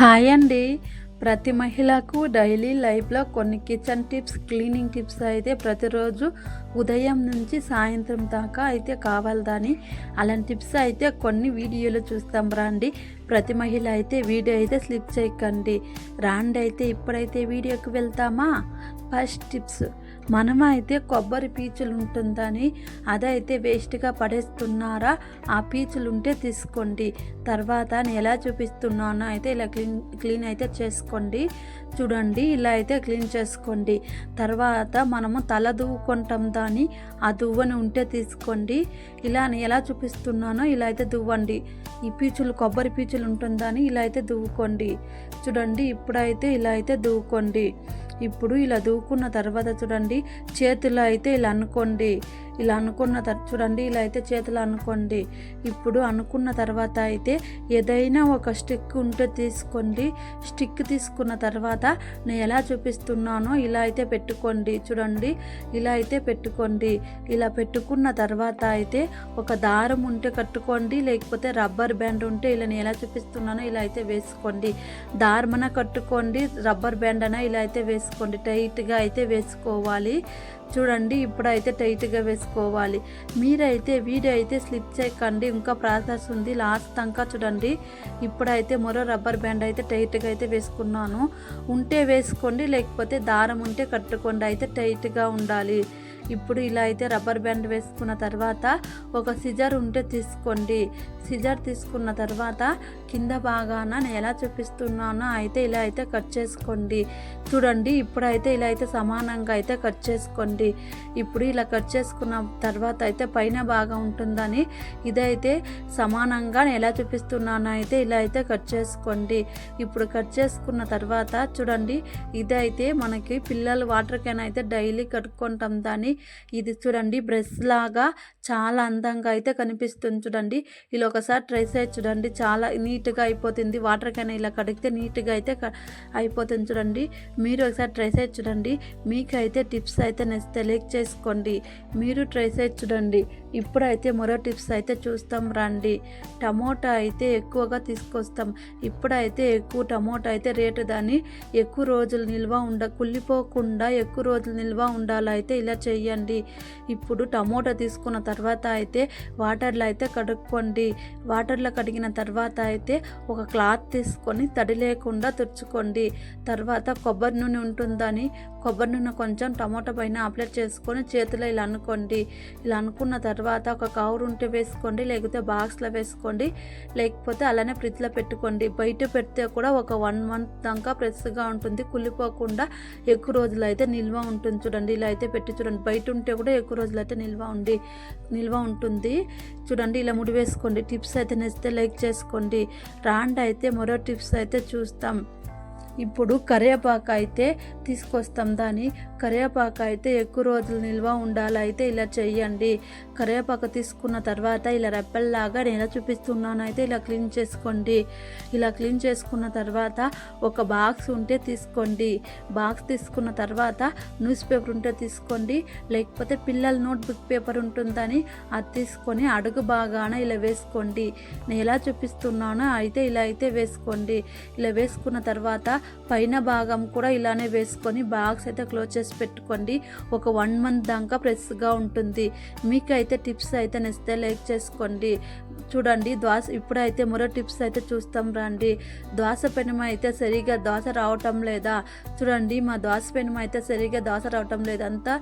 Hi అండి. ప్రతి మహిళకు డైలీ లైఫ్లో కొన్ని కిచెన్ టిప్స్ క్లీనింగ్ టిప్స్ అయితే ప్రతిరోజు ఉదయం నుంచి సాయంత్రం దాకా అయితే కావాలని అలాంటి టిప్స్ అయితే కొన్ని వీడియోలు చూస్తాం రండి. ప్రతి మహిళ అయితే వీడియో అయితే స్లిప్ చేయకండి. రాండి అయితే ఇప్పుడైతే వీడియోకి వెళ్తామా? First tips. మనమైతే కొబ్బరి పీచులు ఉంటుందని అదైతే వేస్ట్గా పడేస్తున్నారా ఆ పీచులు ఉంటే తీసుకోండి. తర్వాత నేను ఎలా చూపిస్తున్నానో అయితే ఇలా క్లీన్ క్లీన్ అయితే చేసుకోండి. చూడండి ఇలా అయితే క్లీన్ చేసుకోండి. తర్వాత మనము తల దువ్వుకుంటాం దాన్ని ఆ దువ్వని ఉంటే తీసుకోండి. ఇలా నేను ఎలా చూపిస్తున్నానో ఇలా అయితే దువ్వండి. ఈ పీచులు కొబ్బరి పీచులు ఉంటుందని ఇలా అయితే దువ్వుకోండి. చూడండి ఇప్పుడైతే ఇలా అయితే దువ్వుకోండి. ఇప్పుడు ఇలా దూకున్న తర్వాత చూడండి చేతిలో అయితే ఇలా అనుకోండి. ఇలా అనుకున్న తర్వాత చూడండి ఇలా అయితే చేతులు అనుకోండి. ఇప్పుడు అనుకున్న తర్వాత అయితే ఏదైనా ఒక స్టిక్ ఉంటే తీసుకోండి. స్టిక్ తీసుకున్న తర్వాత నేను ఎలా చూపిస్తున్నానో ఇలా అయితే పెట్టుకోండి. చూడండి ఇలా అయితే పెట్టుకోండి. ఇలా పెట్టుకున్న తర్వాత అయితే ఒక దారం ఉంటే కట్టుకోండి లేకపోతే రబ్బర్ బ్యాండ్ ఉంటే ఇలా నేను ఎలా చూపిస్తున్నానో ఇలా అయితే వేసుకోండి. దారమన కట్టుకోండి రబ్బర్ బ్యాండ్ అయినా ఇలా అయితే వేసుకోండి. టైట్గా అయితే వేసుకోవాలి. చూడండి ఇప్పుడైతే టైట్గా చేసుకోవాలి. మీరైతే వీడియో అయితే స్లిప్ చేయకండి. ఇంకా ప్రాసెస్ ఉంది. లాస్ట్ తంకా చూడండి. ఇప్పుడైతే మరో రబ్బర్ బ్యాండ్ అయితే టైట్గా అయితే వేసుకున్నాను. ఉంటే వేసుకోండి లేకపోతే దారం ఉంటే కట్టుకోండి. అయితే టైట్గా ఉండాలి. ఇప్పుడు ఇలా అయితే రబ్బర్ బ్యాండ్ వేసుకున్న తర్వాత ఒక సిజర్ ఉంటే తీసుకోండి. సిజర్ తీసుకున్న తర్వాత కింద భాగాన నేను ఎలా చూపిస్తున్నానో అయితే ఇలా అయితే కట్ చేసుకోండి. చూడండి ఇప్పుడైతే ఇలా అయితే సమానంగా అయితే కట్ చేసుకోండి. ఇప్పుడు ఇలా కట్ చేసుకున్న తర్వాత అయితే పైన బాగా ఉంటుందని ఇదైతే సమానంగా నేను ఎలా చూపిస్తున్నానో అయితే ఇలా అయితే కట్ చేసుకోండి. ఇప్పుడు కట్ చేసుకున్న తర్వాత చూడండి ఇదైతే మనకి పిల్లలు వాటర్ క్యాన్ అయితే డైలీ కట్టుకుంటాం దాన్ని ఇది చూడండి బ్రష్ లాగా చాలా అందంగా అయితే కనిపిస్తుంది చూడండి. ఇలా ఒకసారి ట్రై చేసి చూడండి. చాలా నీట్గా అయిపోతుంది. వాటర్ క్యాన్ ఇలా కడిగితే నీట్గా అయితే క- అయిపోతుంది చూడండి. మీరు ఒకసారి ట్రై చేసి చూడండి. మీకైతే టిప్స్ అయితే నెక్స్ట్ లైక్ చేసుకోండి. మీరు ట్రై చేసి చూడండి. ఇప్పుడైతే మరో టిప్స్ అయితే చూస్తాం రండి. టమోటా అయితే ఎక్కువగా తీసుకొస్తాం. ఇప్పుడైతే ఎక్కువ టమోటా అయితే రేటు దాన్ని ఎక్కువ రోజులు నిల్వ ఉండ కుళ్ళిపోకుండా ఎక్కువ రోజులు నిల్వ ఉండాలైతే ఇలా చేయండి ఇప్పుడు టమోటా తీసుకున్న తర్వాత తర్వాత అయితే వాటర్లో అయితే కడుక్కోండి. వాటర్లో కడిగిన తర్వాత అయితే ఒక క్లాత్ తీసుకొని తడి లేకుండా తుడుచుకోండి. తర్వాత కొబ్బరి నూనె ఉంటుందని కొబ్బరి నూనె కొంచెం టమోటా పైన అప్లై చేసుకొని చేతిలో ఇలా అనుకోండి. ఇలా అనుకున్న తర్వాత ఒక కవర్ ఉంటే వేసుకోండి లేకపోతే బాక్స్లో వేసుకోండి లేకపోతే అలానే ఫ్రిడ్జ్లో పెట్టుకోండి. బయట పెడితే కూడా ఒక వన్ మంత్ దాకా ఫ్రెష్గా ఉంటుంది కుళ్ళిపోకుండా ఎక్కువ రోజులు అయితే నిల్వ ఉంటుంది. చూడండి ఇలా అయితే పెట్టి చూడండి. బయట ఉంటే కూడా ఎక్కువ రోజులు అయితే నిల్వ ఉండి. నిల్వ ఉంటుంది. చూడండి ఇలా ముడి వేసుకోండి. టిప్స్ అయితే నచ్చితే లైక్ చేసుకోండి. రాండ్ అయితే మరో టిప్స్ అయితే చూస్తాం. ఇప్పుడు కరివేపాకు అయితే తీసుకొస్తాం దాన్ని. కరివేపాకు అయితే ఎక్కువ రోజులు నిల్వ ఉండాలైతే ఇలా చెయ్యండి. కరివేపాకు తీసుకున్న తర్వాత ఇలా రెప్పల్లాగా నేను ఎలా చూపిస్తున్నాను అయితే ఇలా క్లీన్ చేసుకోండి. ఇలా క్లీన్ చేసుకున్న తర్వాత ఒక బాక్స్ ఉంటే తీసుకోండి. బాక్స్ తీసుకున్న తర్వాత న్యూస్ పేపర్ ఉంటే తీసుకోండి. లేకపోతే పిల్లల నోట్బుక్ పేపర్ ఉంటుందని అది తీసుకొని అడుగు బాగాన ఇలా వేసుకోండి. నేను ఎలా చూపిస్తున్నానో అయితే ఇలా అయితే వేసుకోండి. ఇలా వేసుకున్న తర్వాత పైన భాగం కూడా ఇలానే వేసుకొని బాక్స్ అయితే క్లోజ్ చేసి పెట్టుకోండి. ఒక వన్ మంత్ దాకా ఫ్రెష్గా ఉంటుంది. మీకు అయితే టిప్స్ అయితే నచ్చితే లైక్ చేసుకోండి. చూడండి దోశ ఇప్పుడైతే మరో టిప్స్ అయితే చూస్తాం రండి. దోశ పెనమ అయితే సరిగా దోశ రావటం లేదా? చూడండి మా దోశ పెనమ అయితే సరిగా దోశ రావటం లేదంతా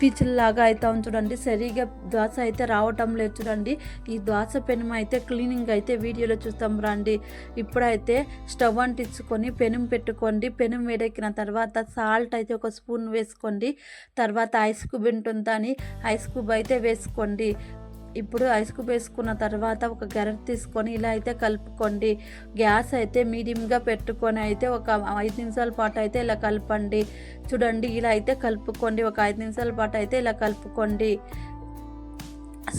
పీచుల్లాగా ఉంది చూడండి. సరిగా దోశ అయితే రావటం లేదు చూడండి. ఈ దోశ పెనుమ అయితే క్లీనింగ్ అయితే వీడియోలో చూస్తాం రండి. ఇప్పుడైతే స్టవ్ అంటించుకొని పెనుం పెట్టుకోండి. పెనుం వేడెక్కిన తర్వాత సాల్ట్ అయితే ఒక స్పూన్ వేసుకోండి. తర్వాత ఐస్ క్యూబ్ ఉంటుందని ఐస్ క్యూబ్ అయితే వేసుకోండి. ఇప్పుడు ఐస్ క్యూబ్ వేసుకున్న తర్వాత ఒక గరెట్ తీసుకొని ఇలా అయితే కలుపుకోండి. గ్యాస్ అయితే మీడియంగా పెట్టుకొని అయితే ఒక ఐదు నిమిషాల పాటు అయితే ఇలా కలపండి. చూడండి ఇలా అయితే కలుపుకోండి. ఒక ఐదు నిమిషాల పాటు అయితే ఇలా కలుపుకోండి.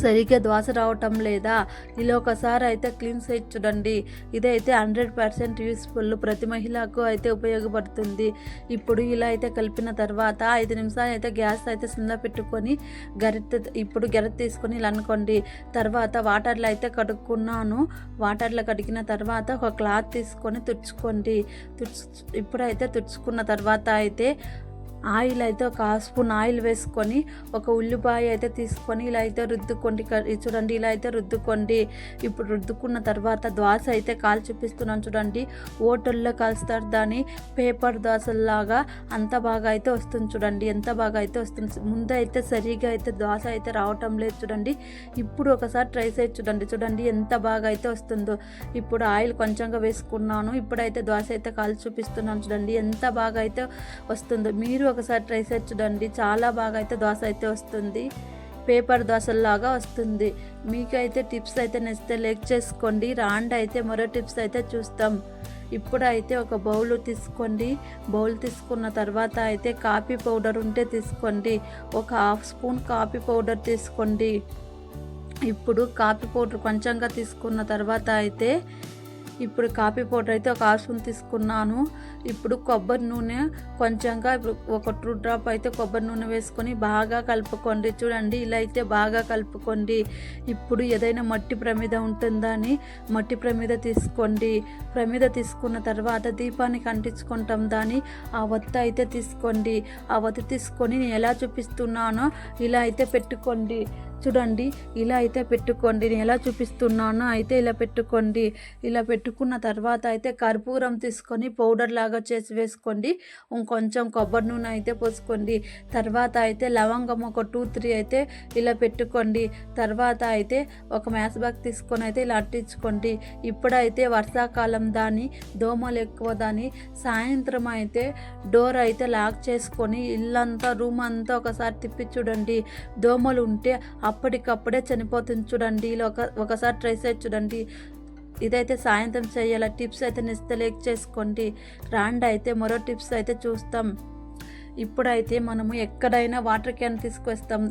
సరిగ్గా దోశ రావటం లేదా ఇలా ఒకసారి అయితే క్లీన్ చేసి చూడండి. ఇదైతే హండ్రెడ్ పర్సెంట్ యూస్ఫుల్. ప్రతి మహిళకు అయితే ఉపయోగపడుతుంది. ఇప్పుడు ఇలా అయితే కలిపిన తర్వాత ఐదు నిమిషాలు అయితే గ్యాస్ అయితే సిమ్లో పెట్టుకొని గరిటె ఇప్పుడు గరిటె తీసుకొని ఇలా అనుకోండి. తర్వాత వాటర్లో అయితే కడుక్కున్నాను. వాటర్లో కడిగిన తర్వాత ఒక క్లాత్ తీసుకొని తుడుచుకోండి. తుడుచు ఇప్పుడైతే తుడుచుకున్న తర్వాత అయితే ఆయిల్ అయితే ఒక హాఫ్ స్పూన్ ఆయిల్ వేసుకొని ఒక ఉల్లిపాయ అయితే తీసుకొని ఇలా అయితే రుద్దుకోండి. చూడండి ఇలా అయితే రుద్దుకోండి. ఇప్పుడు రుద్దుకున్న తర్వాత దోశ అయితే కాల్ చూపిస్తున్నాను చూడండి. ఓటల్లో కాల్స్తారు దాన్ని పేపర్ దోశలాగా అంత బాగా అయితే వస్తుంది చూడండి. ఎంత బాగా అయితే వస్తుంది. ముందు అయితే సరిగా అయితే దోశ అయితే రావటం లేదు చూడండి. ఇప్పుడు ఒకసారి ట్రై చేసి చూడండి. చూడండి ఎంత బాగా అయితే వస్తుందో. ఇప్పుడు ఆయిల్ కొంచెంగా వేసుకున్నాను. ఇప్పుడైతే దోశ అయితే కాల్ చూపిస్తున్నాను చూడండి. ఎంత బాగా అయితే వస్తుందో. మీరు ఒకసారి ట్రై చేసి చూడండి. చాలా బాగా అయితే దోశ అయితే వస్తుంది. పేపర్ దోశల్లాగా వస్తుంది. మీకైతే టిప్స్ అయితే నచ్చితే లైక్ చేసుకోండి. రాండ్ అయితే మరో టిప్స్ అయితే చూస్తాం. ఇప్పుడైతే ఒక బౌల్ తీసుకోండి. బౌల్ తీసుకున్న తర్వాత అయితే కాఫీ పౌడర్ ఉంటే తీసుకోండి. ఒక హాఫ్ స్పూన్ కాఫీ పౌడర్ తీసుకోండి. ఇప్పుడు కాఫీ పౌడర్ కొంచెంగా తీసుకున్న తర్వాత అయితే ఇప్పుడు కాఫీ పౌడర్ అయితే ఒక హాఫ్ స్పూన్ తీసుకున్నాను. ఇప్పుడు కొబ్బరి నూనె కొంచెంగా ఇప్పుడు ఒక టూ డ్రాప్ అయితే కొబ్బరి నూనె వేసుకొని బాగా కలుపుకోండి. చూడండి ఇలా అయితే బాగా కలుపుకోండి. ఇప్పుడు ఏదైనా మట్టి ప్రమిద ఉంటుందా అని మట్టి ప్రమిద తీసుకోండి. ప్రమిద తీసుకున్న తర్వాత దీపానికి అంటించుకుంటాం దాన్ని. ఆ వత్త అయితే తీసుకోండి. ఆ వత్త తీసుకొని నేను ఎలా చూపిస్తున్నానో ఇలా అయితే పెట్టుకోండి. చూడండి ఇలా అయితే పెట్టుకోండి నేను ఎలా చూపిస్తున్నానో అయితే ఇలా పెట్టుకోండి. ఇలా పెట్టుకున్న తర్వాత అయితే కర్పూరం తీసుకొని పౌడర్ లాగా చేసి వేసుకోండి. ఇంకొంచెం కొబ్బరి నూనె అయితే పోసుకోండి. తర్వాత అయితే లవంగం ఒక టూ త్రీ అయితే ఇలా పెట్టుకోండి. తర్వాత అయితే ఒక మ్యాస్ బ్యాగ్ తీసుకొని అయితే ఇలా అట్టించుకోండి. ఇప్పుడైతే వర్షాకాలం దాని దోమలు ఎక్కువ దాని సాయంత్రం అయితే డోర్ అయితే లాక్ చేసుకొని ఇల్లంతా రూమ్ అంతా ఒకసారి తిప్పి చూడండి. దోమలు ఉంటే అప్పటికప్పుడే చనిపోతుంది చూడండి. ఇలా ఒక ఒకసారి ట్రై చేసి చూడండి. ఇదైతే సాయంత్రం చేయాల? టిప్స్ అయితే నిస్తే లేక్ చేసుకోండి. రాండి అయితే మరో టిప్స్ అయితే చూస్తాం. ఇప్పుడైతే మనము ఎక్కడైనా వాటర్ క్యాన్ తీసుకొస్తాం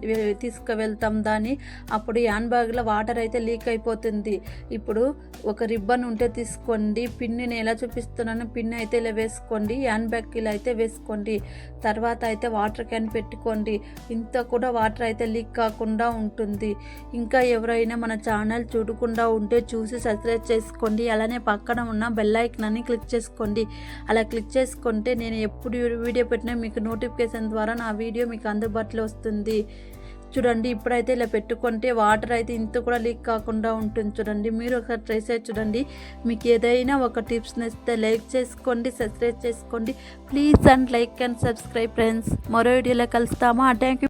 తీసుకువెళ్తాం దాన్ని అప్పుడు హ్యాండ్ బ్యాగ్లో వాటర్ అయితే లీక్ అయిపోతుంది. ఇప్పుడు ఒక రిబ్బన్ ఉంటే తీసుకోండి పిన్ని ఎలా చూపిస్తున్నాను పిన్ అయితే ఇలా వేసుకోండి హ్యాండ్ బ్యాగ్ ఇలా అయితే వేసుకోండి తర్వాత అయితే వాటర్ క్యాన్ పెట్టుకోండి. ఇంత కూడా వాటర్ అయితే లీక్ కాకుండా ఉంటుంది. ఇంకా ఎవరైనా మన ఛానల్ చూడకుండా ఉంటే చూసి సబ్స్క్రైబ్ చేసుకోండి అలానే పక్కన ఉన్న బెల్ ఐకనాన్ని క్లిక్ చేసుకోండి. అలా క్లిక్ చేసుకుంటే నేను ఎప్పుడు వీడియో పెట్టినా మీకు నోటిఫికేషన్ ద్వారా నా వీడియో మీకు అందుబాటులో వస్తుంది. చూడండి ఇప్పుడైతే ఇలా పెట్టుకుంటే వాటర్ అయితే ఇంత కూడా లీక్ కాకుండా ఉంటుంది. చూడండి మీరు ఒకసారి ట్రై చేసి చూడండి. మీకు ఏదైనా ఒక టిప్స్ నచ్చితే లైక్ చేసుకోండి సబ్స్క్రైబ్ చేసుకోండి. Please and like and subscribe friends. మరో వీడియోలో కలుస్తామా. Thank you